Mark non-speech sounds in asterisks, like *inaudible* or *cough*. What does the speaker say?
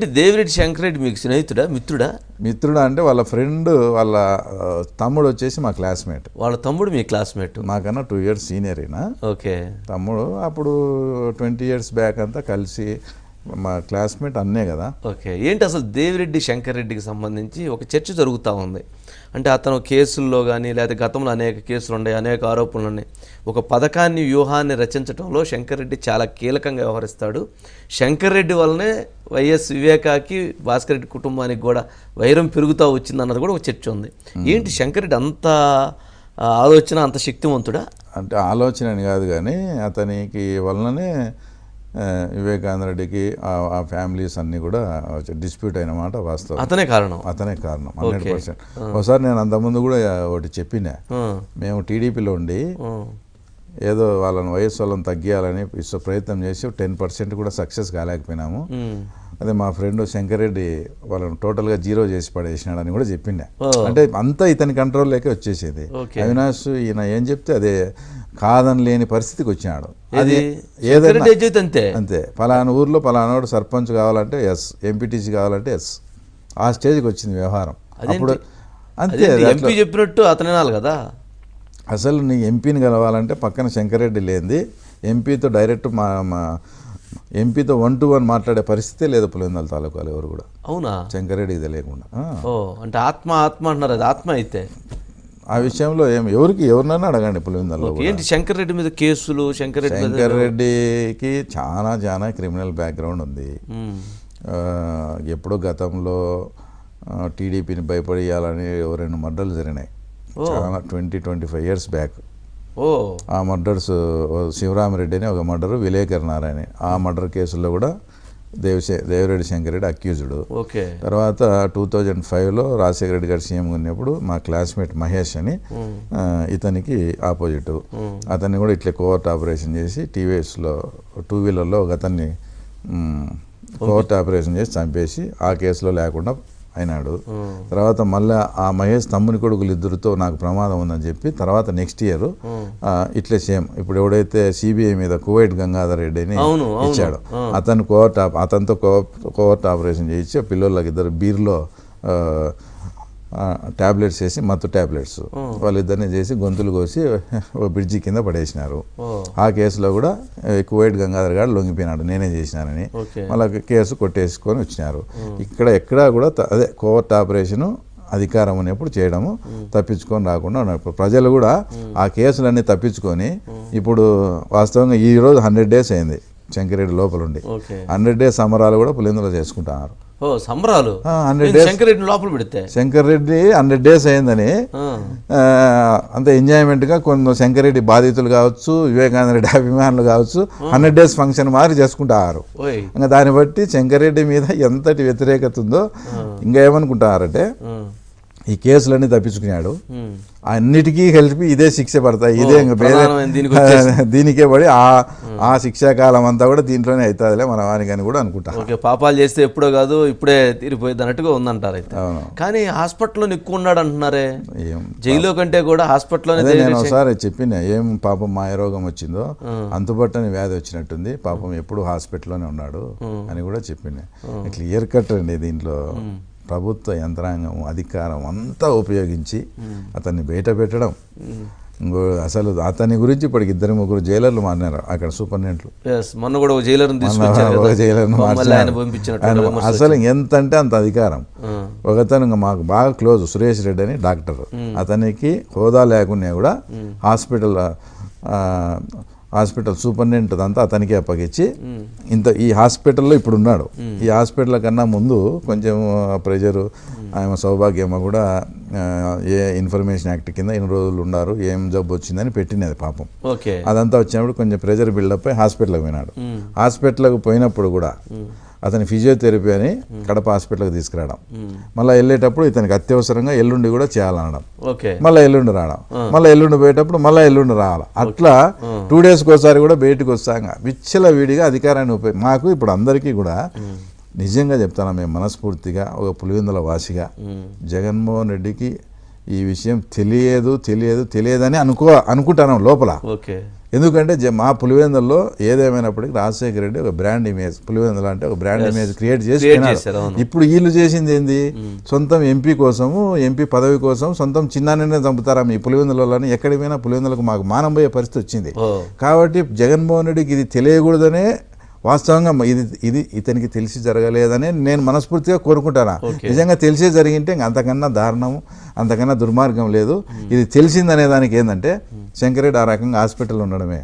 అంటే దేవిరెడ్డి శంకరెడ్డి మీకు స్నేహితుడా మిత్రుడా? మిత్రుడు అంటే వాళ్ళ ఫ్రెండ్ వాళ్ళ తమ్ముడు వచ్చేసి మా క్లాస్మేట్. వాళ్ళ తమ్ముడు మీ క్లాస్మేట్? మాకన్నా టూ ఇయర్స్ సీనియర్ అయినా ఓకే. తమ్ముడు అప్పుడు ట్వంటీ ఇయర్స్ బ్యాక్ అంతా కలిసి మా క్లాస్మేట్ అన్నే కదా. ఓకే. ఏంటి అసలు దేవిరెడ్డి శంకరెడ్డికి సంబంధించి ఒక చర్చ జరుగుతూ ఉంది. అంటే అతను కేసుల్లో కానీ లేదా గతంలో అనేక కేసులు ఉన్నాయి అనేక ఆరోపణలు ఉన్నాయి. ఒక పథకాన్ని వ్యూహాన్ని రచించడంలో శంకరెడ్డి చాలా కీలకంగా వ్యవహరిస్తాడు. శంకరెడ్డి వల్లనే వైఎస్ వివేకాకి భాస్కర్ రెడ్డి కుటుంబానికి కూడా వైరం పెరుగుతూ వచ్చింది అన్నది కూడా ఒక చర్చ ఉంది. ఏంటి శంకరెడ్డి అంత ఆ, ఆలోచన అంత శక్తివంతుడా? అంటే ఆలోచన అని కాదు కానీ అతనికి వలననే వివేకానంద రెడ్డికి ఆ- ఫ్యామిలీస్ అన్నీ కూడా డిస్ప్యూట్ అయిన మాట వాస్తవం. అతనే కారణం. అతనే కారణం హండ్రెడ్ పర్సెంట్. ఒకసారి నేను అంతకుముందు కూడా ఒకటి చెప్పిన మేము టీడీపీలో ఉండి ఏదో వాళ్ళని వయస్సు వాళ్ళని తగ్గియాలని ప్రయత్నం చేసి టెన్ పర్సెంట్ కూడా సక్సెస్ కాలేకపోయినాము. అదే మా ఫ్రెండ్ శంకరెడ్డి వాళ్ళని టోటల్గా జీరో చేసి పడేసినాడని కూడా చెప్పిండే. అంటే అంతా ఇతని కంట్రోల్లోకి వచ్చేసేది. ఓకే. అవినాష్ ఈయన ఏం చెప్తే అదే కాదని లేని పరిస్థితికి వచ్చినాడు. అది ఏది ఏదైనా అంతే. అంతే. పలానా ఊర్లో పలానాడు సర్పంచ్ కావాలంటే ఎస్ ఎంపీటీసీ కావాలంటే ఎస్ ఆ స్టేజ్కి వచ్చింది వ్యవహారం. అప్పుడు అంతే ఎంపీ చెప్పినట్టు అతనే అనాలి కదా. అసలు నీ ఎంపీని కలవాలంటే పక్కన శంకరెడ్డి లేనిది ఎంపీతో డైరెక్ట్ మా మా ఎంపీతో వన్ టు వన్ మాట్లాడే పరిస్థితే లేదు పులివెందుల తాలూకాలు ఎవరు కూడా. అవునా? శంకరెడ్డికి తెలియకుండా అంటే ఆత్మ ఆత్మ అంటున్నారు అది. ఆత్మ అయితే. ఆ విషయంలో ఏం ఎవరికి ఎవరినైనా అడగండి పులివెందుల్లో. ఏంటి శంకర్ రెడ్డి మీద కేసులు శంకర్ రెడ్డి శంకర్ రెడ్డికి చాలా చాలా క్రిమినల్ బ్యాక్గ్రౌండ్ ఉంది. ఎప్పుడో గతంలో టీడీపీని భయపడేయాలని రెండు మర్డర్లు జరిగినాయి. చాలా twenty twenty five years back. ఓ. ఆ మర్డర్స్ శివరామరెడ్డి అని ఒక మర్డర్ విలేకర్ నారాయణ ఆ మర్డర్ కేసులో కూడా దేవశే దేవిరెడ్డి శంకరెడ్డి అక్యూజ్డ్. ఓకే. తర్వాత టూ థౌజండ్ ఫైవ్లో రాజశేఖర రెడ్డి గారు సీఎం ఉన్నప్పుడు మా క్లాస్మేట్ మహేష్ అని ఇతనికి ఆపోజిట్. అతన్ని కూడా ఇట్లా కోవర్ట్ ఆపరేషన్ చేసి టీవీఎస్లో టూ వీలర్లో ఒక అతన్ని కోవర్ట్ ఆపరేషన్ చేసి చంపేసి ఆ కేసులో లేకుండా అయినాడు. తర్వాత మళ్ళీ ఆ మహేష్ తమ్ముని కొడుకులు ఇద్దరితో నాకు ప్రమాదం ఉందని చెప్పి తర్వాత నెక్స్ట్ ఇయర్ ఇట్లే సేమ్ ఇప్పుడు ఎవడైతే సిబిఐ మీద కువైట్ గంగాధర్ రెడ్డి అని అవును, అవును. ఇచ్చాడు అతను కోవర్ట్ అతనితో కోవర్ట్ ఆపరేషన్ చేయించి పిల్లలకి ఇద్దరు బీర్లో టాబ్లెట్స్ వేసి మత్తు టాబ్లెట్స్. వాళ్ళిద్దరిని చేసి గొంతులు కోసి ఓ బ్రిడ్జి కింద పడేసినారు. ఆ. కేసులో కూడా కువైట్ గంగాధర్ గారు లొంగిపోయినాడు నేనే చేసినానని. మళ్ళీ కేసు కొట్టేసుకొని వచ్చినారు. ఇక్కడ ఎక్కడా కూడా అదే కోవర్ట్ ఆపరేషను అధికారం ఉన్నప్పుడు చేయడము తప్పించుకొని రాకుండా ఉన్నారు. ఇప్పుడు ప్రజలు కూడా ఆ. కేసులన్నీ తప్పించుకొని ఇప్పుడు వాస్తవంగా ఈ రోజు హండ్రెడ్ డేస్ అయింది. శంకరెడ్డి లోపల ఉండి ఓకే. హండ్రెడ్ డేస్ సమరాలు కూడా పులిందులో చేసుకుంటున్నారు. ఓ సంబరాలు. 100 ఏంటి శంకర్ రెడ్డిని లోపల పెడితే? శంకర్ రెడ్డి హండ్రెడ్ డేస్ అయిందని. అంత ఎంజాయ్మెంట్గా కొంత శంకరెడ్డి బాధితులు కావచ్చు వివేకానంద రెడ్డి అభిమానులు కావచ్చు హండ్రెడ్ డేస్ ఫంక్షన్ మారి చేసుకుంటారు. ఇంకా దాన్ని బట్టి శంకరెడ్డి మీద ఎంతటి వ్యతిరేకత ఉందో ఇంకా ఏమనుకుంటారంటే ఈ కేసులన్నీ తప్పించుకున్నాడు. అన్నిటికీ కలిపి ఇదే శిక్ష పడతాయి ఇదే ఇంకా *laughs* దీనికే పడి ఆ. ఆ శిక్షాకాలం అంతా కూడా దీంట్లోనే అవుతుందిలే మన వానికి అని కూడా అనుకుంటా. ఓకే పాపాలు చేస్తే ఎప్పుడో కాదు ఇప్పుడే తీరిపోయింది అన్నట్టుగా ఉందంటారు అయితే అవును. కానీ హాస్పిటల్లో ఎక్కువ ఉన్నాడు అంటున్నారే ఏం జైల్లో కంటే కూడా హాస్పిటల్లోనే అదే నేను ఒకసారి చెప్పిన ఏం పాపం మాయరోగం వచ్చిందో అంతుపట్టని వ్యాధి వచ్చినట్టుంది పాపం ఎప్పుడు హాస్పిటల్లోనే ఉన్నాడు అని కూడా చెప్పిన. క్లియర్ కట్ అండి దీంట్లో. ప్రభుత్వ యంత్రాంగం అధికారం అంతా ఉపయోగించి అతన్ని బయట పెట్టడం. ఇంకో అసలు అతని గురించి ఇప్పటికి ఇద్దరు ముగ్గురు జైలర్లు మారినారు అక్కడ సూపరింటెండెంట్లు. Yes, మొన్న కూడా జైలర్ని. జైలర్ను అసలు ఎంత అంటే అంత అధికారం. ఒకతను మాకు బాగా క్లోజ్ సురేష్ రెడ్డి అని డాక్టర్. అతనికి హోదా లేకున్నా కూడా హాస్పిటల్ హాస్పిటల్ సూపరింటెండెంట్ అంతా అతనికి అప్పగించి ఇంత ఈ హాస్పిటల్లో ఇప్పుడు ఉన్నాడు ఈ హాస్పిటల్ కన్నా ముందు కొంచెం ప్రెజరు ఆమె సౌభాగ్యమ్మ కూడా ఏ ఇన్ఫర్మేషన్ యాక్ట్ కింద ఇన్ని రోజులు ఉన్నారు ఏం జబ్బు వచ్చిందని పెట్టినది పాపం. ఓకే. అదంతా వచ్చినప్పుడు కొంచెం ప్రెజర్ బిల్డప్ అయి హాస్పిటల్కి పోయినాడు. హాస్పిటల్కి పోయినప్పుడు కూడా అతని ఫిజియోథెరపీ అని కడప హాస్పిటల్కి తీసుకురావడం. మళ్ళీ వెళ్ళేటప్పుడు ఇతనికి అత్యవసరంగా ఎల్లుండి కూడా చేయాలనడం. మళ్ళీ ఎల్లుండి రావడం. మళ్ళీ ఎల్లుండి పోయేటప్పుడు మళ్ళీ ఎల్లుండి రావాలి. అట్లా టూ డేస్కి ఒకసారి కూడా బయటకు వస్తాం విచ్చల వీడిగా అధికారాన్ని ఉపయోగ మాకు ఇప్పుడు అందరికీ కూడా నిజంగా చెప్తాను మేము మనస్ఫూర్తిగా ఒక పులివెందుల వాసిగా జగన్మోహన్ రెడ్డికి ఈ విషయం తెలియదు తెలియదు తెలియదని అనుకో అనుకుంటాను లోపల. ఓకే. ఎందుకంటే మా పులివెందుల్లో ఏదేమైనప్పటికీ రాజశేఖర రెడ్డి ఒక బ్రాండ్ ఇమేజ్ పులివెందులు అంటే ఒక బ్రాండ్ ఇమేజ్ క్రియేట్ చేసి. ఇప్పుడు వీళ్ళు చేసింది ఏంది? సొంతం ఎంపీ కోసము ఎంపీ పదవి కోసం సొంతం చిన్నానే చంపుతారా మీ పులివెందులని ఎక్కడికి పోయినా పులివెందులకు మాకు మానం పోయే పరిస్థితి వచ్చింది. కాబట్టి జగన్మోహన్ రెడ్డికి ఇది తెలియకూడదనే వాస్తవంగా ఇది ఇది ఇతనికి తెలిసి జరగలేదని నేను మనస్ఫూర్తిగా కోరుకుంటాను. నిజంగా తెలిసే జరిగింటే ఇంక అంతకన్నా దారుణము అంతకన్నా దుర్మార్గం లేదు. ఇది తెలిసిందనే దానికి ఏంటంటే శంకరెడ్డి ఆ రకంగా హాస్పిటల్ ఉండడమే.